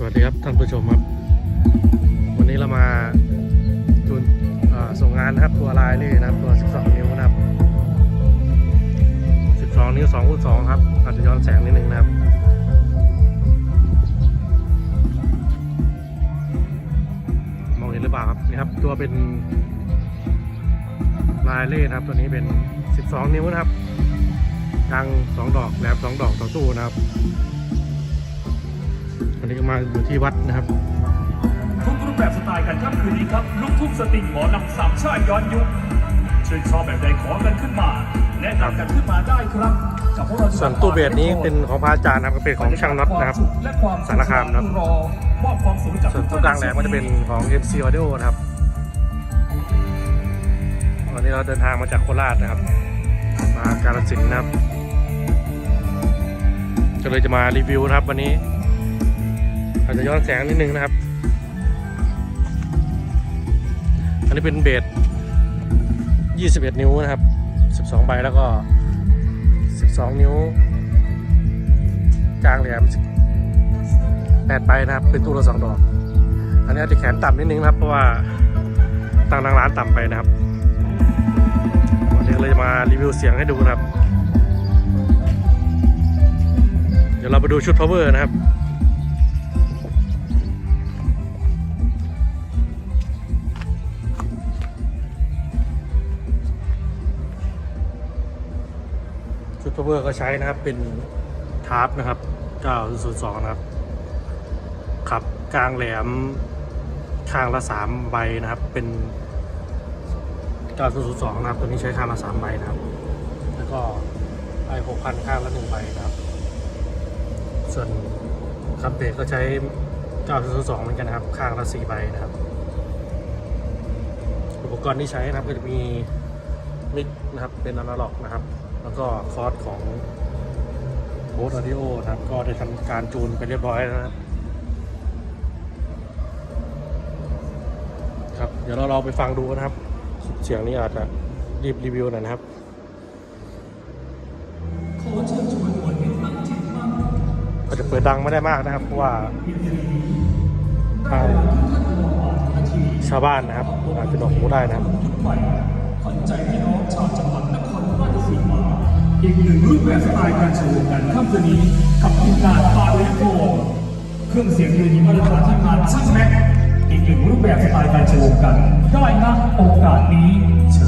สวัสดีครับท่านผู้ชมครับ วันนี้เรามาจูนส่งงานนะครับตัวลายนี่นะครับตัว 12 นิ้วนะครับ 12 นิ้ว2คูณ2ครับอาจจะย้อนแสงนิดนึงนะครับมองเห็นหรือเปล่าครับนี่ครับ ตัวเป็นลายเล่นะครับ ตัวนี้เป็น 12 นิ้วนะครับยาง 2 ดอกแหลม2ดอกต่อตู้นะครับ วันนี้ก็มาอยู่ที่วัดนะครับ ทุกรูปแบบสไตล์กันครับคืนนี้ครับลูกทุ่งสตริงหมอลำสามชาติย้อนยุคชื่นชอบแบบใดขอกันขึ้นมาแนะนำกันขึ้นมาได้ครับกับพวกเราส่วนตู้เบสนี้เป็นของพระอาจารย์นะครับก็เป็นของช่างน็อตนะครับและความสารคามนะครับรอมอบความสุขให้กับส่วนตู้กลางแหลมก็จะเป็นของ MC Audio นะครับวันนี้เราเดินทางมาจากโคราชนะครับ มาการสินธุ์นะครับก็เลยจะมารีวิวนะครับวันนี้ อาจจะย้อนแสงนิดนึงนะครับ อันนี้เป็นเบส21 นิ้วนะครับ 12 ใบแล้วก็ 12 นิ้ว กลางแหลม8ใบนะครับ เป็นตู้ละ2ดอก อันนี้อาจจะแขนต่ำนิดนึงนะครับ เพราะว่าตังทางร้านต่ำไปนะครับวันนี้เลยจะมารีวิวเสียงให้ดูนะครับ เดี๋ยวเราไปดูชุด power นะครับ ชุด power ก็ใช้นะครับเป็นทาร์ปนะครับ902นะครับขับกลางแหลมข้างละ3ใบนะครับ เป็น902นะครับ ตัวนี้ใช้ข้างละ3ใบนะครับ แล้วก็ไอ6,000ข้างละ1ใบนะครับ ส่วนคับเบรกก็ใช้902เหมือนกันนะครับ ข้างละ4ใบนะครับ อุปกรณ์ที่ใช้นะครับก็จะมีมิกนะครับเป็นอนาล็อกนะครับ แล้วก็คอร์สของโบสออดิโอนะครับ ก็ได้ทำการจูนไปเรียบร้อยแล้วนะครับครับ เดี๋ยวเราเราไปฟังดูนะครับ เสียงนี้อาจจะรีบรีวิวหน่อยนะครับขอเชิญชวนคนให้ตั้งจิตมั่นอาจะเปิดดังไม่ได้มากนะครับ เพราะว่าทางชาวบ้านนะครับ อาจจะหนวกหูได้นะครับ อีกหนึ่งรูปแบบสไตล์การโชว์กันค่ำคืนนี้กับทีมงานพาเลโกเครื่องเสียงยืนยิมาตรฐานทีมงานช่างแม็กอีกหนึ่งรูปแบบสไตล์การโชว์กัน ได้นะโอกาสนี้เชิญ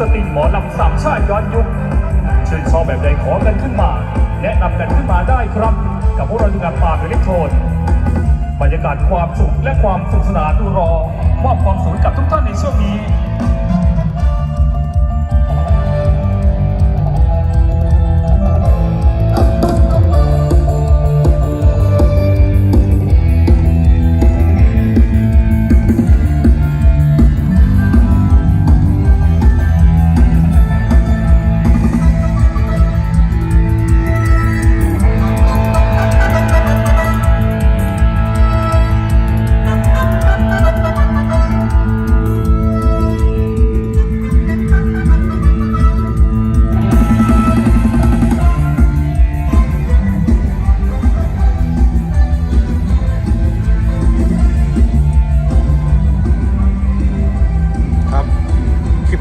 สตริงหมอลำสามชาติย้อนยุคเชิญชอบแบบใดขอกันขึ้นมา แนะนำกันขึ้นมาได้ครับ กับพวกเราทีมงานปากอิเล็กโทรนบรรยากาศความสุขและความสุขสนานดูรอมอบความสุขกับทุกท่านในช่วงนี้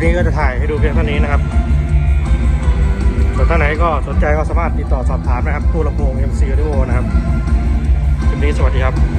นี้ก็จะถ่ายให้ดูเพียงเท่านี้นะครับส่วนท่านไหนก็สนใจก็สามารถติดต่อสอบถามนะครับตู้ลำโพง MC Audio นะครับคลิปนี้สวัสดีครับ